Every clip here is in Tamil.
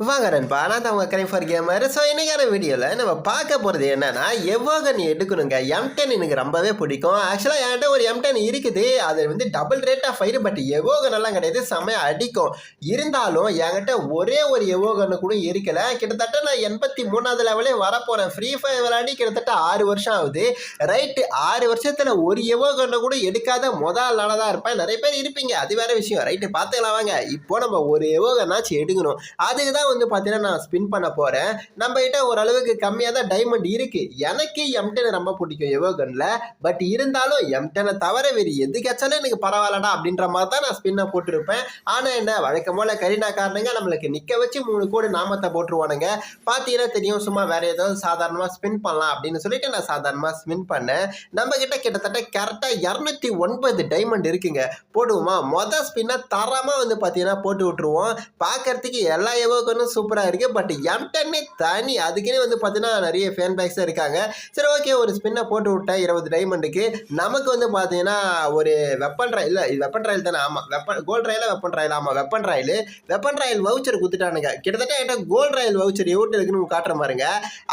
வாங்க நண்பா நான் தான் உங்கள் கிரைம் ஃபார் கேமர் ஸோ இன்னைக்கான வீடியோவில் நம்ம பார்க்க போகிறது என்னென்னா எவ்வளோ நீ எடுக்கணுங்க? எம் டென் எனக்கு ரொம்பவே பிடிக்கும். ஆக்சுவலாக என்கிட்ட ஒரு எம் டென் இருக்குது. அது வந்து double rate of fire but எவோகனெல்லாம் கிடையாது. செம்மையா அடிக்கும். இருந்தாலும் என்கிட்ட ஒரே ஒரு எவோகன்னு கூட இருக்கல. கிட்டத்தட்ட நான் எண்பத்தி மூணாவது லெவலே வரப்போகிறேன் ஃப்ரீ ஃபயர் விளையாடி கிட்டத்தட்ட ஆறு வருஷம் ஆகுது. ரைட்டு ஆறு வருஷத்தில் ஒரு எவோகனை கூட எடுக்காத முதல் நாளாக தான் இருப்பேன். நிறைய பேர் இருப்பீங்க. அது வேற விஷயம். ரைட்டு பார்த்துக்கலாம் வாங்க. இப்போ நம்ம ஒரு எவோகனாச்சும் எடுக்கணும். அதுக்கு தான் வந்து பார்த்தீங்கன்னா நான் ஸ்பின் பண்ண போகிறேன் நம்ம கிட்ட ஓரளவுக்கு கம்மியாக தான் டைமண்ட் இருக்குது எனக்கு எம்டென் ரொம்ப பிடிக்கும் எவோகனில் பட் இருந்தாலும் எம்டெனை தவிர வேறு எது கிடைச்சாலும் எனக்கு பரவாயில்லடா அப்படின்ற மாதிரி தான் நான் ஸ்பின்னை போட்டிருப்பேன். ஆனால் என்ன வழக்கம் போல் கரீனா காரணங்க நம்மளுக்கு நிற்க வச்சு மூணு கோடி நாமத்தை போட்டுருவானுங்க. பார்த்தீங்கன்னா தெரியும் சும்மா வேற ஏதாவது சாதாரணமாக ஸ்பின் பண்ணலாம் அப்படின்னு சொல்லிட்டு நான் சாதாரணமாக ஸ்பின் பண்ணேன். நம்ம கிட்ட கிட்டத்தட்ட கரெக்டாக இரநூத்தி ஒன்பது டைமண்ட் இருக்குங்க. போடுவோமா? மொதல் ஸ்பின்னை தரமாக வந்து பார்த்தீங்கன்னா போட்டு விட்டுருவோம். பார்க்கறதுக்கு எல்லா எவோகனும் சூப்பராக இருக்குது பட் எம்டன்னே தனி. அதுக்குன்னே வந்து பார்த்தீங்கன்னா நிறைய ஃபேன் பேக்ஸாக இருக்காங்க. சரி ஓகே ஒரு ஸ்பின்னை போட்டு விட்டேன் இருபது டைமண்டுக்கு நமக்கு வந்து பார்த்தீங்கன்னா ஒரு வெப்பன் ராயில் இல்லை இது வெப்பன் ட்ரையல் தானே. ஆமாம் வெப்பன் கோல்ட் ராயில வெப்பன் ட்ரையல் ஆமாம் weapon trial weapon trial voucher கொடுத்துட்டானுங்க. கிட்டத்தட்ட என்கிட்ட கோல்ட் ட்ரையல் வவுச்சர் எவ்வளோ இருக்குன்னு காட்டுற பாருங்க.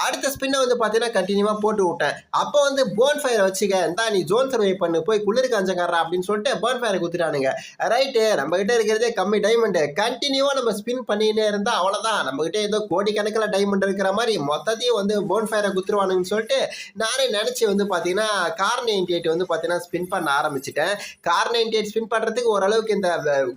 அடுத்த ஸ்பின்னை வந்து பார்த்தீங்கன்னா கண்டினியூவாக போட்டு விட்டேன். அப்போ வந்து போன் ஃபயர் வச்சுக்க இந்தா நீ ஜோன் சர்வை பண்ணு. போய் குளிர் காஞ்சக்காரா அப்படின்னு சொல்லிட்டு போன் ஃபயரை கொடுத்துட்டானுங்க. ரைட்டு நம்ம கிட்ட இருக்கிறதே கம்மி டைமண்டு கண்டினியூவாக நம்ம ஸ்பின் பண்ணினே இருந்தால் அவ்வளோதான் நம்ம ஏதோ கோடிக்கணக்கில் டைமண்ட் இருக்கிற மாதிரி மொத்தத்தையும் வந்து போன் ஃபயரை குத்துருவானுங்கன்னு சொல்லிட்டு நானே நினச்சி வந்து பார்த்தீங்கன்னா கார் நைன்டி எயிட் வந்து பார்த்தீங்கன்னா ஸ்பின் பண்ண ஆரம்பிச்சிட்டேன். கார் நைன்டி எயிட் ஸ்பின் பண்ணுறதுக்கு ஓரளவுக்கு இந்த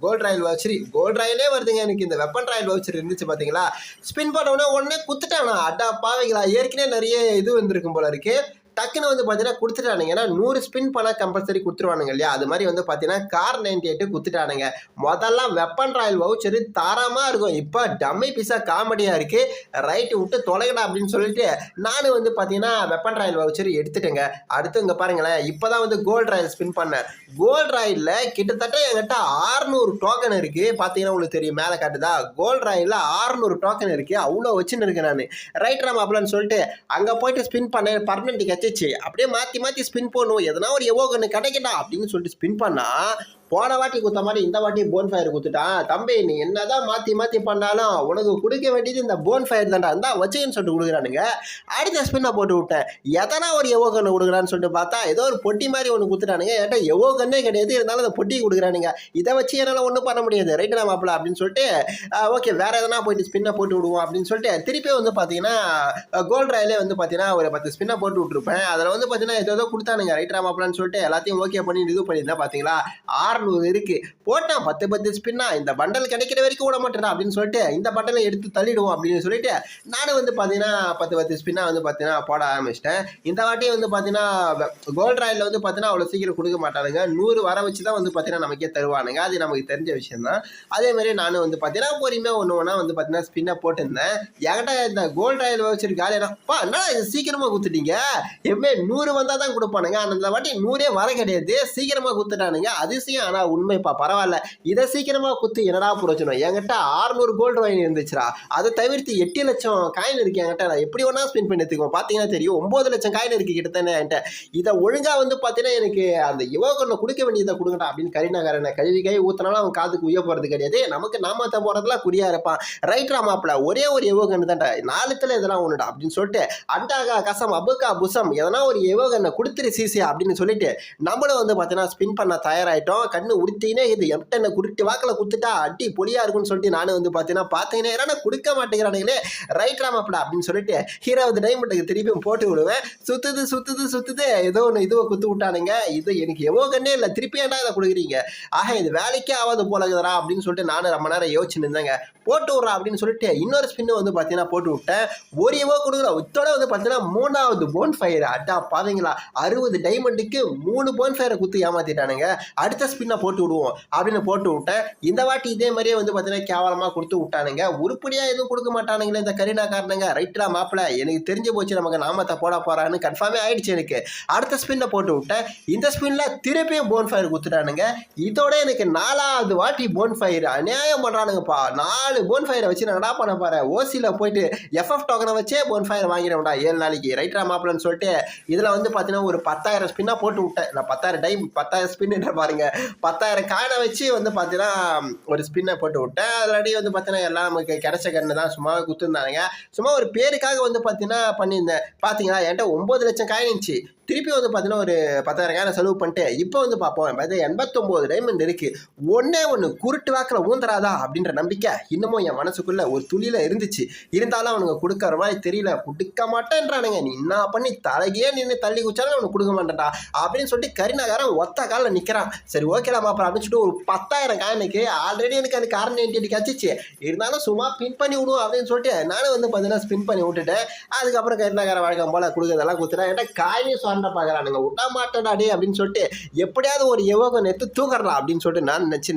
கோல்ட் ராயல் வவுச்சரி கோல்ட் ராயலே வருதுங்க. எனக்கு இந்த வெப்பன் ராயல் வவுச்சர் இருந்துச்சு பார்த்தீங்களா ஸ்பின் பண்ண உடனே உடனே குத்துட்டேன் அட்டா பாவைங்களா ஏற்கனவே நிறைய இது வந்திருக்கும் போல இருக்குது டக்குன்னு வந்து பார்த்தீங்கன்னா கொடுத்துட்டானுங்க. ஏன்னா நூறு ஸ்பின் பண்ணால் கம்பல்சரி கொடுத்துருவானுங்க இல்லையா? அது மாதிரி வந்து பார்த்தீங்கன்னா கார் நைன்டி எயிட்டு கொடுத்துட்டானுங்க. முதல்ல வெப்பன் ராயல் வவுச்சரு தாராளமாக இருக்கும். இப்போ டம்மி பீஸாக காமெடியாக இருக்குது ரைட்டு விட்டு தொலைகடா அப்படின்னு சொல்லிட்டு நானும் வந்து பார்த்தீங்கன்னா வெப்பன் ராயல் வவுச்சர் எடுத்துட்டேங்க. அடுத்து இங்கே பாருங்களேன். இப்போ தான் வந்து கோல்ட் ராயல் ஸ்பின் பண்ணேன். கோல்ட் ராயலில் கிட்டத்தட்ட என்கிட்ட ஆறுநூறு டோக்கன் இருக்குது பார்த்தீங்கன்னா உங்களுக்கு தெரியும் மேலே காட்டுதா? கோல்ட் ராயலில் ஆறுநூறு டோக்கன் இருக்குது அவ்வளோ வச்சுன்னு இருக்கேன் நான். ரைட் ராம் அப்படின்னு சொல்லிட்டு அங்கே போயிட்டு ஸ்பின் பண்ணேன். பர்மனெண்ட் கச்சிச்சு அப்படியே மாற்றி மாற்றி ஸ்பின் பண்ணுவோம். எதனா ஒரு எவோகன்னு கிடைக்கடா அப்படின்னு சொல்லிட்டு ஸ்பின் பண்ணால் போன வாட்டி குத்த மாதிரி இந்த வாட்டி போன் ஃபயர் குத்துட்டான் தம்பி நீ என்னதான் மாற்றி மாற்றி பண்ணாலும் உனக்கு கொடுக்க வேண்டியது இந்த போன் ஃபயர் தான்டா. இருந்தா வச்சுன்னு சொல்லிட்டு கொடுக்குறானுங்க. அடுத்த ஸ்பின்னை போட்டு விட்டேன். எதனா ஒரு எவோகன்னு கொடுக்குறான்னு சொல்லிட்டு பார்த்தா ஏதோ ஒரு பொட்டி மாதிரி ஒன்று குத்துட்டானுங்க. ஏன்டா கண்ணே கிடையாது. இருந்தாலும் அந்த பொட்டி கொடுக்குறானுங்க. இதை வச்சு என்னால் ஒன்றும் பண்ண முடியாது. ரைட்டு நான் மாப்பிள? அப்படின்னு சொல்லிட்டு ஓகே வேற எதனா போயிட்டு ஸ்பின்னை போட்டு விடுவோம். அப்படின்னு சொல்லிட்டு திருப்பி வந்து பார்த்தீங்கன்னா கோல்ட் ராயிலே வந்து பார்த்தீங்கன்னா ஒரு பத்து ஸ்பின்னை போட்டு விட்டுருப்பேன். அதில் வந்து பார்த்தீங்கன்னா ஏதோ ஏதோ கொடுத்தானுங்க. ரைட் மாப்பிளான்னு சொல்லிட்டு எல்லாத்தையும் ஓகே பண்ணி இது பண்ணியிருந்தேன் பார்த்தீங்களா? அறநூறு இருக்கு. போட்டான் பத்து பத்து ஸ்பின்னா இந்த பண்டல் கிடைக்கிற வரைக்கும் விட மாட்டேன் அப்படின்னு சொல்லிட்டு இந்த பண்டலை எடுத்து தள்ளிடுவோம் அப்படின்னு சொல்லிட்டு நானும் வந்து பார்த்தீங்கன்னா பத்து பத்து ஸ்பின்னா வந்து பார்த்தீங்கன்னா போட ஆரம்பிச்சிட்டேன். இந்த வாட்டி வந்து பார்த்தீங்கன்னா கோல்ட் ராயில் வந்து பார்த்தீங்கன்னா அவ்வளோ சீக்கிரம் கொடுக்க மாட்டானுங்க. நூறு வர வச்சு தான் வந்து பார்த்தீங்கன்னா நமக்கே தருவானுங்க. அது நமக்கு தெரிஞ்ச விஷயம் தான் அதே மாதிரி நானும் வந்து பார்த்தீங்கன்னா பொறுமையாக ஒன்று ஒன்றா வந்து பார்த்தீங்கன்னா ஸ்பின்னை போட்டிருந்தேன். என்கிட்ட இந்த கோல்ட் ராயில் வச்சிருக்க என்னப்பா என்ன இது சீக்கிரமாக கொடுத்துட்டீங்க எப்பவுமே நூறு வந்தால் தான் கொடுப்பானுங்க ஆனால் வாட்டி நூறே வர கிடையாது. சீக்கிரமாக கொடுத்துட்டானுங்க அதிசயம். ஆனால் உண்மைப்பா பரவாயில்ல. இதை சீக்கிரமாக குத்து என்னடா புரோச்சனம் என்கிட்ட ஆறுநூறு கோல்டு வாங்கி இருந்துச்சுடா. அதை தவிர்த்து எட்டு லட்சம் காயின் இருக்கு என்கிட்ட. நான் எப்படி ஒன்றா ஸ்பின் பண்ணி எடுத்துக்கோம் பார்த்தீங்கன்னா தெரியும் ஒம்பது லட்சம் காயின் இருக்கு கிட்டத்தட்ட என்கிட்ட. இதை ஒழுங்காக வந்து பார்த்தீங்கன்னா எனக்கு அந்த யுவகனை கொடுக்க வேண்டியதை கொடுங்கடா அப்படின்னு கரிநகரனை கழுவி கை ஊற்றினாலும் அவன் காதுக்கு உய போகிறது கிடையாது. நமக்கு நாமத்தை போகிறதுலாம் குடியாக இருப்பான். ரைட்ரா மாப்பிள ஒரே ஒரு யுவகன் தான்டா. நாலுத்தில் இதெல்லாம் ஒன்றுடா அப்படின்னு சொல்லிட்டு அண்டாகா கசம் அபுகா புசம் எதனா ஒரு யுவகனை கொடுத்துரு சிசி அப்படின்னு சொல்லிட்டு நம்மளும் வந்து பார்த்தீங்கன்னா ஸ்பின் பண்ண தயாராகிட்டோம் கண்ணு உடுத்தினே இது எம்டனை குருட்டு வாக்கில் குத்துட்டா அடி பொலியா இருக்கும்னு சொல்லிட்டு நானும் வந்து பார்த்தீங்கன்னா பார்த்தீங்கன்னா ஏன்னா கொடுக்க மாட்டேங்கிறானுங்களே ரைட் ராமாப்டா அப்படின்னு சொல்லிட்டு இருபது டைமண்டுக்கு திருப்பியும் போட்டு விடுவேன். சுத்துது சுத்துது சுத்துது ஏதோ ஒன்று இதுவை குத்து விட்டானுங்க. இது எனக்கு எவ்வளோ கண்ணே இல்லை திருப்பி ஏன்டா இதை கொடுக்குறீங்க? ஆக இது வேலைக்கே ஆகாது போலகுதுடா அப்படின்னு சொல்லிட்டு நானும் ரொம்ப நேரம் யோசிச்சு இருந்தேங்க. போட்டு விட்றா அப்படின்னு சொல்லிட்டு இன்னொரு ஸ்பின்னு வந்து பார்த்தீங்கன்னா போட்டு விட்டேன். ஒரு எவ்வளோ கொடுக்குற இத்தோட வந்து பார்த்தீங்கன்னா மூணாவது போன் ஃபயர் அட்டா பாத்தீங்களா அறுபது டைமண்டுக்கு மூணு போன் ஃபயரை குத்து ஏமாத்திட்டானுங்க. அடுத்த ஸ்பின் ஸ்பின்னை போட்டு விடுவோம். அப்படின்னு போட்டு விட்டேன். இந்த வாட்டி இதே மாதிரியே வந்து பார்த்தீங்கன்னா கேவலமாக கொடுத்து விட்டானுங்க. உருப்படியாக எதுவும் கொடுக்க மாட்டானுங்களே இந்த கரீனா காரணங்க. ரைட்டா மாப்பிள்ள எனக்கு தெரிஞ்சு போச்சு நமக்கு நாமத்தை போட போகிறான்னு கன்ஃபார்மே ஆயிடுச்சு எனக்கு. அடுத்த ஸ்பின்னை போட்டு விட்டேன். இந்த ஸ்பின்ல திருப்பியும் போன் ஃபயர் கொடுத்துட்டானுங்க இதோட எனக்கு நாலாவது வாட்டி போன் ஃபயர் அநியாயம் பண்ணுறானுங்கப்பா நாலு போன் ஃபயரை வச்சு நான் என்ன பண்ண போகிறேன் ஓசியில் போயிட்டு எஃப்எஃப் டோக்கனை வச்சே போன் ஃபயர் வாங்கிடும்டா ஏழு நாளைக்கு. ரைட்டா மாப்பிளன்னு சொல்லிட்டு இதில் வந்து பார்த்தீங்கன்னா ஒரு பத்தாயிரம் ஸ்பின்னாக போட்டு விட்டேன். நான் பத்தாயிரம் டைம் பத்தாயிரம் ஸ்பின்னு பாருங்கள் பத்தாயிரம் காயினை வச்சு வந்து பார்த்தீங்கன்னா ஒரு ஸ்பின்னை போட்டு விட்டேன். ஆல்ரெடி வந்து பார்த்தீங்கன்னா எல்லாம் நமக்கு கிடைச்ச கண்ணு தான் சும்மா குத்துருந்தானுங்க சும்மா ஒரு பேருக்காக வந்து பார்த்தீங்கன்னா பண்ணியிருந்தேன். பார்த்தீங்களா என்கிட்ட ஒம்பது லட்சம் காயின் இருந்துச்சு. திருப்பி வந்து பார்த்தீங்கன்னா ஒரு பத்தாயிரம் காயினை செலவு பண்ணிட்டு இப்போ வந்து பார்ப்போம். பார்த்தீங்கன்னா எண்பத்தொம்போது டைமண்ட் இருக்குது ஒன்றே ஒன்று குருட்டு வாக்கில் ஊந்துறாதா அப்படின்ற நம்பிக்கை இன்னமும் என் மனசுக்குள்ளே ஒரு துளியில் இருந்துச்சு. இருந்தாலும் அவனுங்க கொடுக்குற மாதிரி தெரியல. கொடுக்க மாட்டேன்றானுங்க. நீ என்ன பண்ணி தலைகே நின்று தள்ளி குச்சாலும் அவனுக்கு கொடுக்க மாட்டேன்டா அப்படின்னு சொல்லிட்டு கரிநகரம் ஒத்த காலில் நிற்கிறான் சரி ஓகேடா மாப்பிள அப்படின்னு சொல்லிட்டு ஒரு பத்தாயிரம் காயினுக்கு ஆல்ரெடி எனக்கு அந்த காரணம் நைன்டி கிடச்சிச்சு இருந்தாலும் சும்மா பின் பண்ணி விடுவோம் அப்படின்னு சொல்லிட்டு நானும் வந்து பார்த்தீங்கன்னா ஸ்பின் பண்ணி விட்டுட்டேன். அதுக்கப்புறம் கரிநகரம் வழக்கம் போல் கொடுக்குறதெல்லாம் கொடுத்துட்டேன். ஏன்னா காயினே சொன்ன பார்க்குறானுங்க. விட்டா மாட்டேடாடே அப்படின்னு சொல்லிட்டு எப்படியாவது ஒரு யோகம் எடுத்து தூக்கறலாம் அப்படின்னு சொல்லிட்டு நான் நினச்சி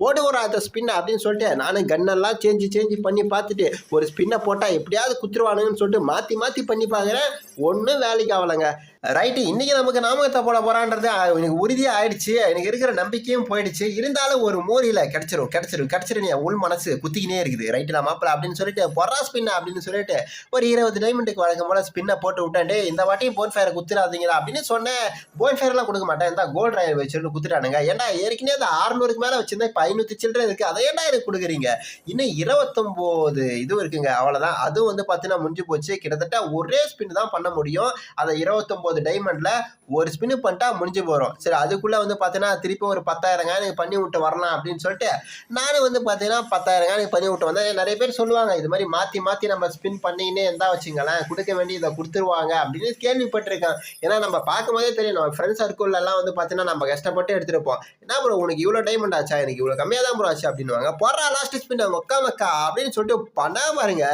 போட்டு ஒரு அந்த ஸ்பின்னை அப்படின்னு சொல்லிட்டு நானும் கன்னெல்லாம் சேஞ்சு சேஞ்சு பண்ணி பார்த்துட்டு ஒரு ஸ்பின்னை போட்டால் எப்படியாவது குத்துருவானுங்கன்னு சொல்லிட்டு மாற்றி மாற்றி பண்ணி பார்க்குறேன். ஒன்றும் வேலைக்கு ஆகலைங்க. ரைட்டு இன்றைக்கி நமக்கு நாமகத்தை போட போகிறான்றது எனக்கு உறுதியாக ஆயிடுச்சு. எனக்கு இருக்கிற நம்பிக்கையும் போயிடுச்சு. இருந்தாலும் ஒரு மூலையில் கிடச்சிரும் கிடச்சிரும் கிடச்சிரும் என் உள் மனசு குத்திக்கினே இருக்குது. ரைட்டில் மாப்பிள அப்படின்னு சொல்லிட்டு பொறா ஸ்பின் அப்படின்னு சொல்லிட்டு ஒரு இருபது டைமண்டுக்கு வழக்கம் போல் ஸ்பின்னை போட்டு விட்டாண்டு இந்த வாட்டியும் போன் ஃபயரை குத்துறாதீங்களா அப்படின்னு சொன்னேன். போன் ஃபயர்லாம் கொடுக்க மாட்டேன். இந்த கோல்டு ராயல் வச்சுட்டு குத்துட்டானுங்க. ஏன்னா ஏற்கனவே அந்த ஆறுநூறுக்கு மேலே வச்சிருந்தேன் இப்போ ஐநூற்றி சில்லற இருக்குது அதை ஏன்டா எனக்கு கொடுக்குறீங்க? இன்னும் இருபத்தொம்போது இது இருக்குங்க. அவ்வளோதான் அதுவும் வந்து பார்த்தீங்கன்னா முடிஞ்சு போச்சு. கிட்டத்தட்ட ஒரே ஸ்பின் தான் பண்ண முடியும். அதை இருபத்தொம்போது டைமண்டில் ஒரு ஸ்பின்னு பண்ணிட்டா முடிஞ்சு போகிறோம் சரி அதுக்குள்ளே வந்து பார்த்தீங்கன்னா திருப்பி ஒரு பத்தாயிரம் காணிக்கு பண்ணி விட்டு வரலாம் அப்படின்னு சொல்லிட்டு நானும் வந்து பார்த்தீங்கன்னா பத்தாயிரம் காணிக்கு பண்ணி விட்டு வந்தேன். நிறைய பேர் சொல்லுவாங்க இது மாதிரி மாற்றி மாற்றி நம்ம ஸ்பின் பண்ணிக்கினே இருந்தால் வச்சுங்களேன் கொடுக்க வேண்டியதை கொடுத்துருவாங்க அப்படின்னு கேள்விப்பட்டிருக்கேன். ஏன்னா நம்ம பார்க்கும்போதே தெரியும் நம்ம ஃப்ரெண்ட்ஸ் சர்க்கிள்லாம் வந்து பார்த்தீங்கன்னா நம்ம கஷ்டப்பட்டு எடுத்துருப்போம். என்ன ப்ரோ உனக்கு இவ்வளோ டைமண்ட் ஆச்சா? எனக்கு இவ்வளோ கம்மியாக தான் ப்ரோ ஆச்சு அப்படின்னுவாங்க. போடுறா லாஸ்ட் ஸ்பின் மக்கா மக்கா அப்படின்னு சொல்லிட்டு பண்ணா பாருங்க.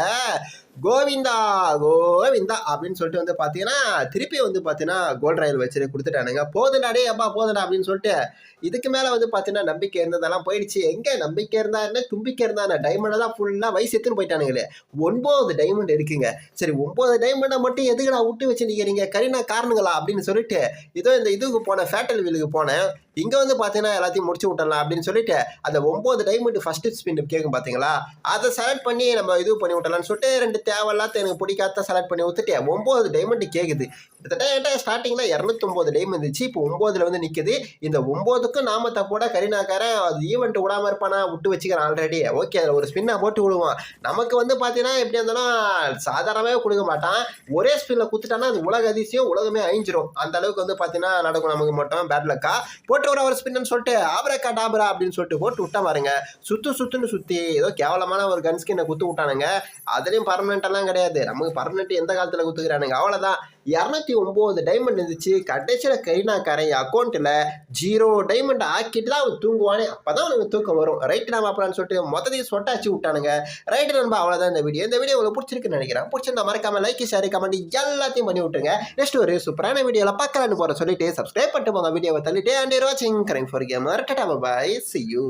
கோவிந்தா கோவிந்தா அப்படின்னு சொல்லிட்டு வந்து பார்த்தீங்கன்னா திருப்பி வந்து பார்த்தீங்கன்னா கோல்ட் ரயில் வச்சு கொடுத்துட்டானுங்க. போதுடா டே அப்பா போதுடா அப்படின்னு சொல்லிட்டு இதுக்கு மேலே வந்து பார்த்தீங்கன்னா நம்பிக்கை இருந்ததெல்லாம் போயிடுச்சு. எங்கே நம்பிக்கை இருந்தா என்ன தும்பிக்கை இருந்தா என்ன டைமண்டை தான் ஃபுல்லாக வயசு எடுத்துன்னு போயிட்டானுங்களே. ஒன்பது டைமண்ட் இருக்குங்க. சரி ஒன்பது டைமண்டை மட்டும் எதுக்கு நான் விட்டு வச்சு நிற்கிறீங்க கரீனா காரணங்களா? அப்படின்னு சொல்லிட்டு இதோ இந்த இதுக்கு போனேன் ஃபேட்டல் வீலுக்கு போனேன். இங்கே வந்து பார்த்தீங்கன்னா எல்லாத்தையும் முடிச்சு விட்டலாம் அப்படின்னு சொல்லிட்டு அந்த ஒம்பது டைமண்ட் ஃபர்ஸ்ட் ஸ்பின் கேட்கும் பார்த்தீங்களா அதை செலக்ட் பண்ணி நம்ம இது பண்ணி விட்டலாம்னு சொல்லிட்டு ரெண்டு தேவையில்லாத எனக்கு பிடிக்காத செலக்ட் பண்ணி விட்டுட்டு ஒம்பது டைமண்ட் கேட்குது கிட்டத்தட்ட என்கிட்ட ஸ்டார்டிங்கில் இரநூத்தொம்பது டைம் இருந்துச்சு இப்போ ஒம்போதில் வந்து நிற்குது இந்த ஒம்போதுக்கும் நாமத்தை கூட கரினாக்காரன் அது ஈவெண்ட் விடாமல் இருப்பானா? விட்டு வச்சுக்கிறேன் ஆல்ரெடி ஓகே அதில் ஒரு ஸ்பின்னை போட்டு விடுவான். நமக்கு வந்து பார்த்தீங்கன்னா எப்படி இருந்தாலும் சாதாரணமாகவே கொடுக்க மாட்டான். ஒரே ஸ்பின்னில் குத்துட்டானா அது உலக அதிசயம் உலகமே அழிஞ்சிரும். அந்த அளவுக்கு வந்து பார்த்தீங்கன்னா நடக்கும் நமக்கு மட்டும் பேட்லக்கா போட்டு விட ஒரு ஸ்பின்னு சொல்லிட்டு ஆபரக்கா டாபரா அப்படின்னு சொல்லிட்டு போட்டு விட்டா பாருங்க. சுத்து சுத்துன்னு சுற்றி ஏதோ கேவலமான ஒரு கன் ஸ்கின்னை குத்து விட்டானுங்க. அதுலேயும் பர்மனெண்ட் எல்லாம் கிடையாது. நமக்கு பர்மனெண்ட் எந்த காலத்தில் கொடுத்துக்கிறானுங்க அவ்வளோதான் இரநூத்தி ஒம்பது டைமண்ட் இருந்துச்சு. கடைசியில் கரீனாக்காரன் அக்கௌண்ட்டில் ஜீரோ டைமண்ட் ஆக்கிட்டு தான் அவன் தூங்குவானே. அப்போ தான் அவனுக்கு தூக்கம் வரும். ரைட்டு நம்ம அப்புறம் சொல்லிட்டு மொத்தத்தையும் சொட்டாச்சு விட்டானுங்க. ரைட்டு நண்பா அவ்வளோதான் இந்த வீடியோ இந்த வீடியோ உங்களுக்கு பிடிச்சிருக்குன்னு நினைக்கிறேன். பிடிச்சிருந்தா மறக்காம லைக் ஷேர் கமெண்ட் எல்லாத்தையும் பண்ணி விட்டுருங்க. நெக்ஸ்ட் ஒரு சூப்பரான வீடியோவில் பார்க்கலான்னு போகிற சொல்லிட்டு சப்ஸ்கிரைப் பண்ணிட்டு போங்க. வீடியோவை தள்ளிட்டு அண்ட் வாட்சிங் correct for gamer tata bye see you